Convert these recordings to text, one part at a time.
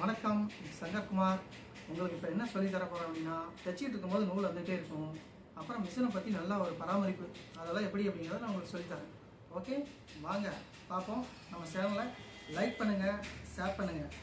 வணக்கம் சங்கர்குமார். உங்களுக்கு இப்போ என்ன சொல்லி தர போகிறோம் அப்படின்னா தைச்சிட்டு இருக்கும்போது நூல் வந்துகிட்டே இருக்கும். அப்புறம் மிஷினை பற்றி நல்லா ஒரு பராமரிப்பு. அதெல்லாம் எப்படி அப்படிங்கிறத நான் உங்களுக்கு சொல்லித்தரேன் ஓகே? வாங்க பார்ப்போம். நம்ம சேனலை லைக் பண்ணுங்கள் ஷேர் பண்ணுங்கள்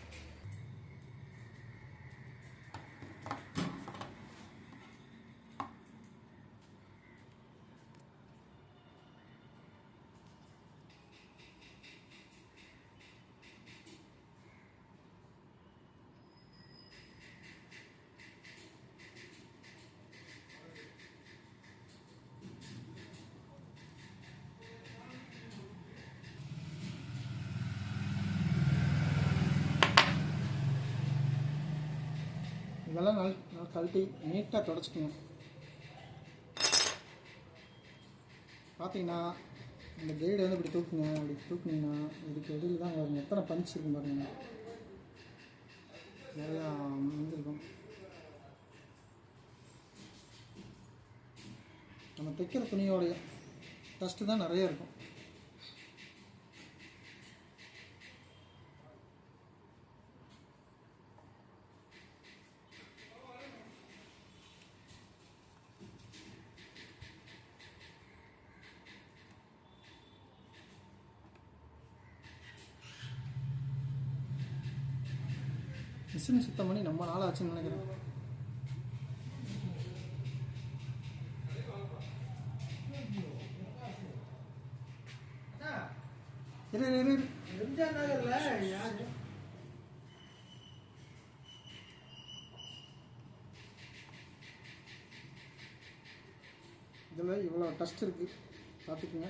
இதெல்லாம் நல்லா நல்லா கழட்டி நீட்டாக தொடச்சிக்கணும். பார்த்தீங்கன்னா இந்த கைடு வந்து இப்படி தூக்குங்க அப்படி தூக்குனீங்கன்னா இதுக்கு இடையில தான் வரும் எத்தனை பஞ்ச் இருக்கும் பாருங்க. நிறையா வந்துருக்கும் நம்ம தைக்கிற துணியோடைய டஸ்ட்டு தான் நிறைய இருக்கும். மிஷின் சுத்தம் பண்ணி ரொம்ப நாள் ஆச்சுன்னு நினைக்கிறேன். இரு இரு, எம்ஜிஆர் நகர்ல யாரு? இதில் இவ்வளோ டஸ்ட் இருக்குது பார்த்துக்குங்க.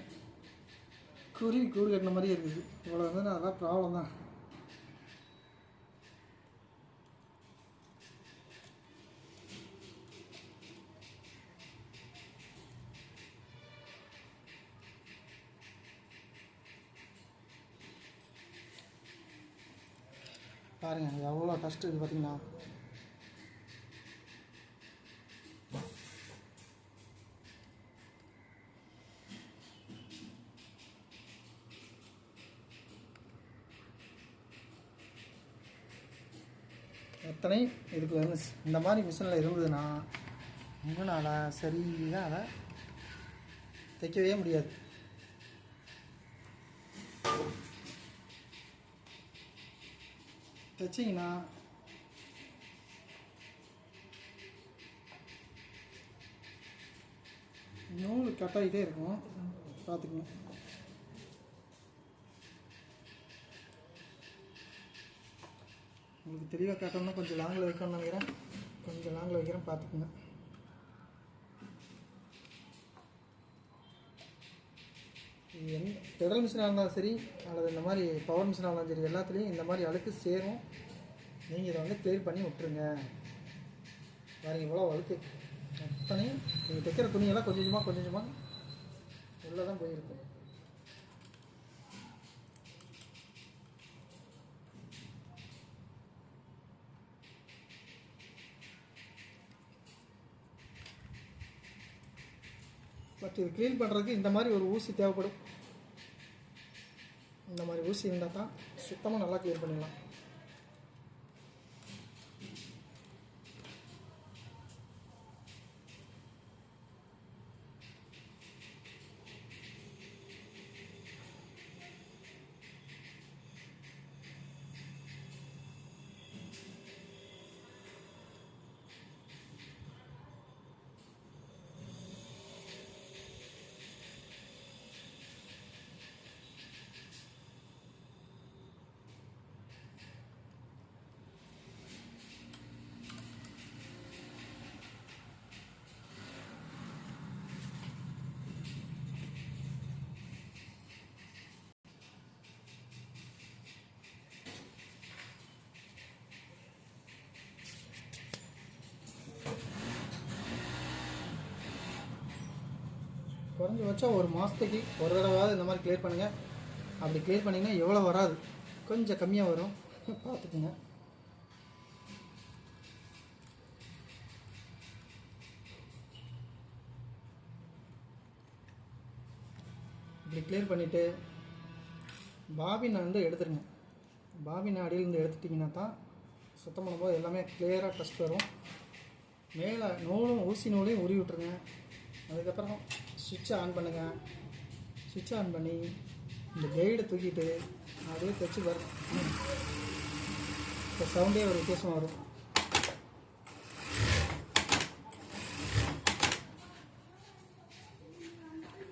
குருவி கூடு கட்டின மாதிரி இருக்குது. இவ்வளோ வந்து அதெல்லாம் ப்ராப்ளம் தான். பாருங்கள் எவ்வளோ டஸ்ட் இருக்குது பார்த்தீங்களா? எத்தனை இதுக்கு வந்து இந்த மாதிரி மிஷினில் இருந்ததுன்னா உங்களால் சரியாக அதை தைக்கவே முடியாது. தைச்சிங்கன்னா நூல் கட்டாயிட்டே இருக்கும். பார்த்துக்கங்க. உங்களுக்கு தெளிவாக காட்டணும்னா கொஞ்சம் லாங்கில் வைக்கணும்னு நினைக்கிறேன். கொஞ்சம் லாங்கில் வைக்கிறேன். பார்த்துக்குங்க. என் பெடல் மிஷினாக இருந்தாலும் சரி அல்லது இந்த மாதிரி பவர் மிஷினாக இருந்தாலும் சரி எல்லாத்துலேயும் இந்த மாதிரி அழுக்கு சேரும். நீங்கள் இதை வந்து கிளியர் பண்ணி விட்ருங்க வேறு இவ்வளோ அழுக்கு. அத்தனையும் நீங்கள் தைக்கிற துணியெல்லாம் கொஞ்சம் கொஞ்சமாக கொஞ்சம் கொஞ்சமாக உள்ளே தான் போயிருக்கும். பட் இது க்ளீன் பண்ணுறதுக்கு இந்த மாதிரி ஒரு ஊசி தேவைப்படும். சீன் இருந்தால் தான் சுத்தமாக நல்லா க்ளியர் பண்ணிடலாம். குறைஞ்சபட்சம் ஒரு மாதத்துக்கு ஒரு தடவாவது இந்த மாதிரி க்ளியர் பண்ணுங்கள் அப்படி கிளியர் பண்ணிங்கன்னா எவ்வளோ வராது. கொஞ்சம் கம்மியாக வரும். பார்த்துக்குங்க. இப்படி க்ளியர் பண்ணிவிட்டு பாபின் வந்து எடுத்துருங்க. பாபின் அடியிலேருந்து எடுத்துட்டிங்கன்னா தான் சுத்தம் பண்ணும்போது எல்லாமே கிளியராக டஸ்ட் வரும். மேலே நூலும் ஊசி நூலையும் உருவி விட்ருங்க அதுக்கப்புறம் சுவிட்சை ஆன் பண்ணுங்கள் சுவிட்ச் ஆன் பண்ணி இந்த கைடை தூக்கிட்டு அப்படியே தைச்சி வரும் இப்போ சவுண்டே ஒரு வித்தியாசம் வரும்.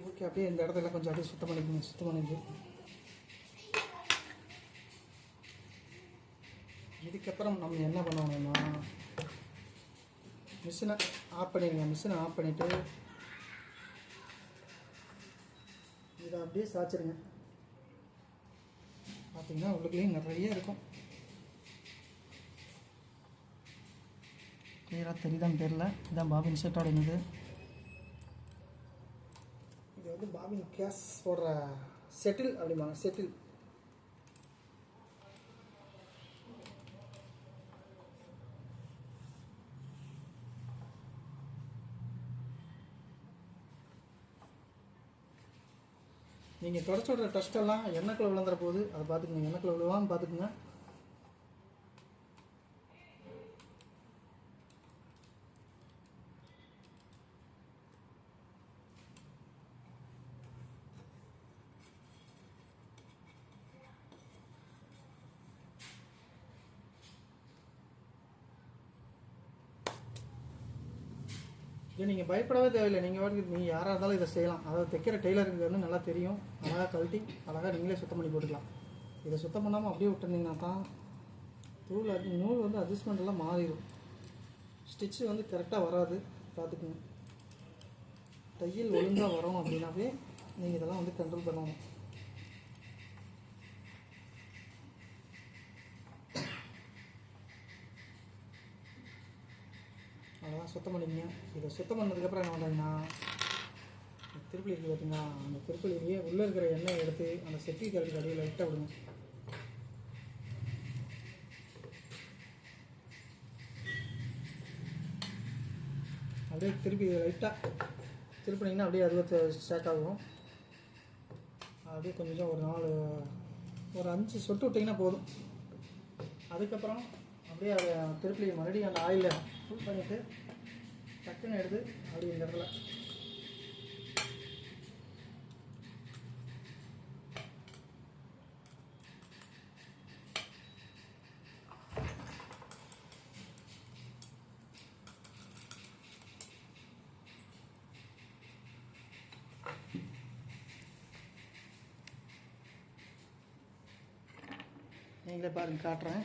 ஓகே அப்படியே இந்த இடத்துல கொஞ்சம் அப்படியே சுத்தம் பண்ணிக்கோங்க சுத்தம் பண்ணிட்டு. இதுக்கப்புறம் நம்ம என்ன பண்ணணும்னா மிஷினை ஆஃப் பண்ணிடுங்க. மிஷினை ஆஃப் பண்ணிவிட்டு இதை அப்படியே சாய்ச்சிருங்க. பார்த்தீங்கன்னா உள்ளுக்குள்ளேயும் நிறைய இருக்கும். கிளியராக தெரியுதான்னு தெரில இதுதான் பாபின் ஷர்ட்டோட இது இது வந்து பாபின் கேஸ் போடுற செட்டில் அப்படிம்பாங்க செட்டில் நீங்கள் தொடச்சி விட்ற டஸ்ட்டெல்லாம் எண்ணெய்க்குள்ள விழுந்துற போது அதை பார்த்துக்குங்க. எண்ணெய்க்குள்ள விழுவான்னு பார்த்துக்குங்க. இது நீங்கள் பயப்படவே தேவையில்லை. நீங்கள் வாட்டுக்கு நீங்கள் யாராக இருந்தாலும் இதை செய்யலாம். அதாவது தைக்கிற டெய்லருக்கு வந்து நல்லா தெரியும். அழகாக கழட்டி அழகாக நீங்களே சுத்தம் பண்ணி போட்டுக்கலாம். இதை சுத்தம் பண்ணாமல் அப்படியே விட்டுருந்தீங்கன்னா தான் தூள் நூல் வந்து அட்ஜஸ்ட்மெண்ட்லாம் மாறிடும். ஸ்டிச்சு வந்து கரெக்டாக வராது. பார்த்துக்குங்க. தையல் ஒழுங்காக வரணும் அப்படின்னாவே நீங்கள் இதெல்லாம் வந்து கண்ட்ரோல் பண்ணணும். சுத்தம் பண்ணிக்கங்க இதை சுத்தம் பண்ணதுக்கப்புறம் என்ன பண்ணுறீங்கன்னா திருப்பலி இருக்குது பார்த்தீங்களா அந்த திருப்பலிலேயே உள்ளே இருக்கிற எண்ணெயை எடுத்து அந்த செட்டி கரடி அடியில் லைட்டாக விடுங்க அப்படியே திருப்பி லைட்டாக திருப்பினீங்கன்னா அப்படியே அதுவே ஸ்டார்ட் ஆகும். அப்படியே கொஞ்சம் ஒரு நாலு ஒரு அஞ்சு சொட்டு விட்டிங்கன்னா போதும். அதுக்கப்புறம் அப்படியே அதை திருப்பி மறுபடியும் அந்த ஆயிலில் ஃபுல் பண்ணிவிட்டு டக்குன்னு எடுத்து அப்படி இந்த இடத்துல நீங்களே பாருங்க காட்டுறேன்.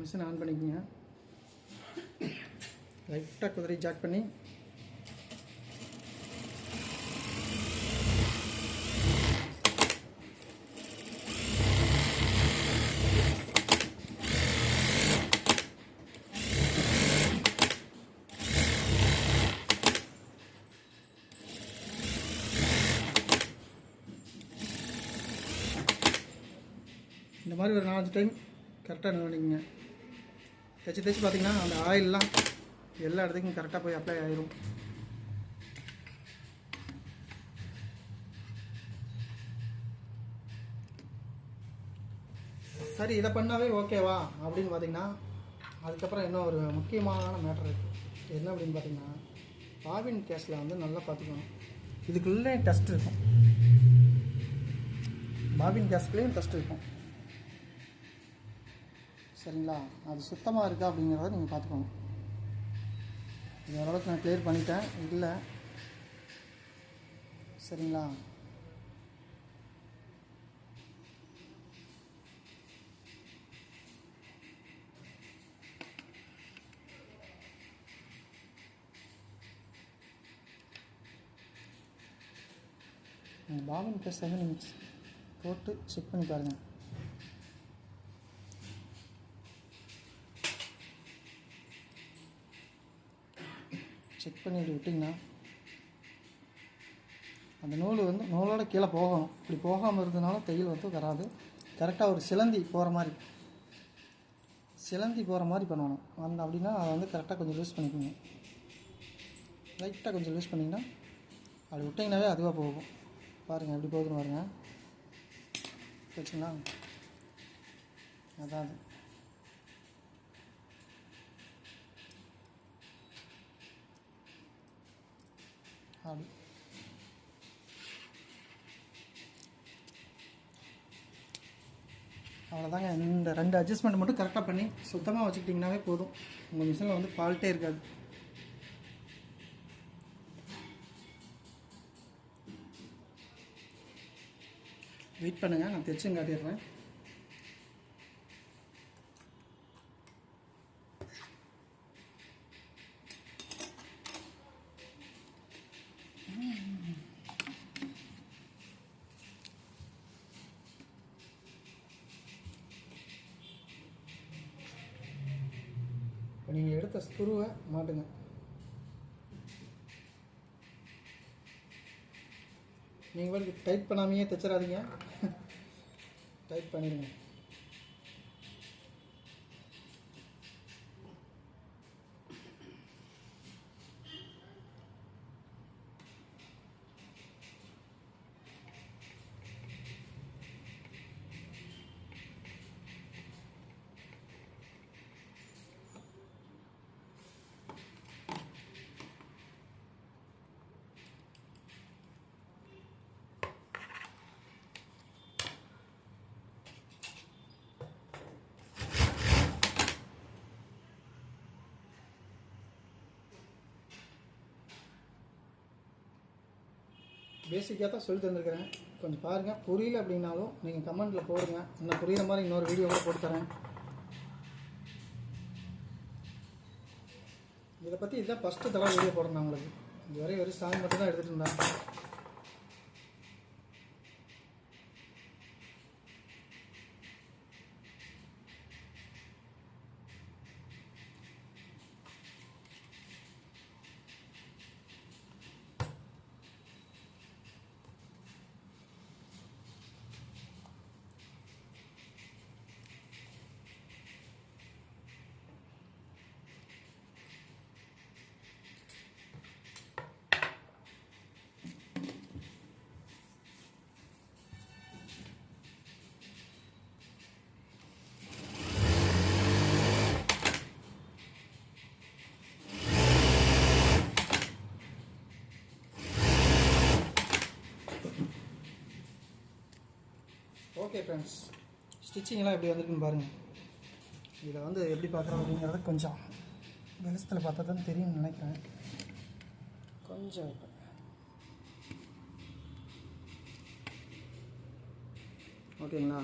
மிஷின் ஆன் பண்ணிக்கோங்க. லைட்டாக குதிரை ஜாக் பண்ணி. இந்த மாதிரி ஒரு நாலஞ்சு டைம் கரெக்டாக பண்ணிக்கோங்க தைச்சி தைச்சி பார்த்தீங்கன்னா அந்த ஆயிலெலாம் எல்லா இடத்துக்கும் கரெக்டாக போய் அப்ளை ஆயிரும். சரி இதை பண்ணாவே ஓகேவா? அப்படின்னு பார்த்தீங்கன்னா அதுக்கப்புறம் இன்னும் ஒரு முக்கியமான மேட்டர் இருக்குது என்ன அப்படின்னு பார்த்தீங்கன்னா பாபின் கேஸில் வந்து நல்லா பார்த்துக்கணும். இதுக்குள்ளே டஸ்ட் இருக்கும். பாபின் கேஸ்க்குள்ளேயும் டஸ்ட் இருக்கும். சரிங்களா? அது சுத்தமாக இருக்கா அப்படிங்கிறத நீங்கள் பார்த்துக்கோங்க. இது ஓரளவுக்கு நான் கிளியர் பண்ணிட்டேன். இல்லை. சரிங்களா? நீங்கள் பாபின் நீங்கள் போட்டு செக் பண்ணி பாருங்கள் செக் பண்ணிட்டு விட்டிங்கன்னா அந்த நூல் வந்து நூலோட கீழே போகணும். இப்படி போகாமல் இருந்ததுனால தையல் வந்து வராது. கரெக்டாக ஒரு சிலந்தி போகிற மாதிரி சிலந்தி போகிற மாதிரி பண்ணணும். அந்த அப்படின்னா அதை வந்து கரெக்டாக கொஞ்சம் லூஸ் பண்ணிக்கோங்க. லைட்டாக கொஞ்சம் லூஸ் பண்ணிங்கன்னா அப்படி விட்டிங்கனாவே அதுவாக போகும். பாருங்கள் எப்படி போகுதுன்னு பாருங்கள் வச்சுங்களா அதான் அது. அப்படி அவ்வளோதாங்க இந்த ரெண்டு அட்ஜஸ்ட்மெண்ட் மட்டும் கரெக்டாக பண்ணி சுத்தமாக வச்சுக்கிட்டிங்கனாவே போதும். உங்கள் மிஷினில் வந்து ஃபால்ட்டே இருக்காது. வெயிட் பண்ணுங்கள் நான் தைச்சும் காட்டிடுறேன். இப்போ நீங்கள் எடுத்த ஸ்குருவை மாட்டுங்க. நீங்கள் டைப் டைட் பண்ணாமையே தைச்சிடாதீங்க. டைட் பண்ணிடுங்க. பேசிக்காக தான் சொல்லி தந்துருக்கிறேன். கொஞ்சம் பாருங்கள் புரியல அப்படின்னாலும் நீங்கள் கமெண்ட்டில் போடுங்க. இன்னும் புரியுற மாதிரி இன்னொரு வீடியோ கூட போட்டு தரேன். இதை பற்றி இதுதான் ஃபஸ்ட்டு தடவை வீடியோ போடுறேன் உங்களுக்கு. இதுவரை வெறும் சாங் மட்டும் தான் எடுத்துகிட்டு இருந்தேன் ஓகே ஃப்ரெண்ட்ஸ் ஸ்டிச்சிங்லாம் எப்படி வந்திருக்குன்னு பாருங்கள் இதை வந்து எப்படி பார்க்குறோம் அப்படிங்கிறத கொஞ்சம் வெளிச்சத்தில் பார்த்தா தான் தெரியும்னு நினைக்கிறேன். கொஞ்சம். ஓகேங்களா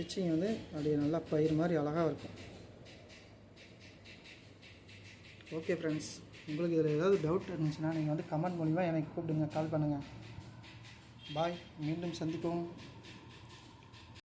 ஸ்டிச்சிங் வந்து அப்படியே நல்லா பயிர் மாதிரி அழகாக இருக்கும். ஓகே ஃப்ரெண்ட்ஸ் உங்களுக்கு இதில் ஏதாவது டவுட் இருந்துச்சுன்னா நீங்கள் வந்து கமெண்ட் மூலிமா எனக்கு கூப்பிடுங்க கால் பண்ணுங்கள் பாய் மீண்டும் சந்திப்போம்.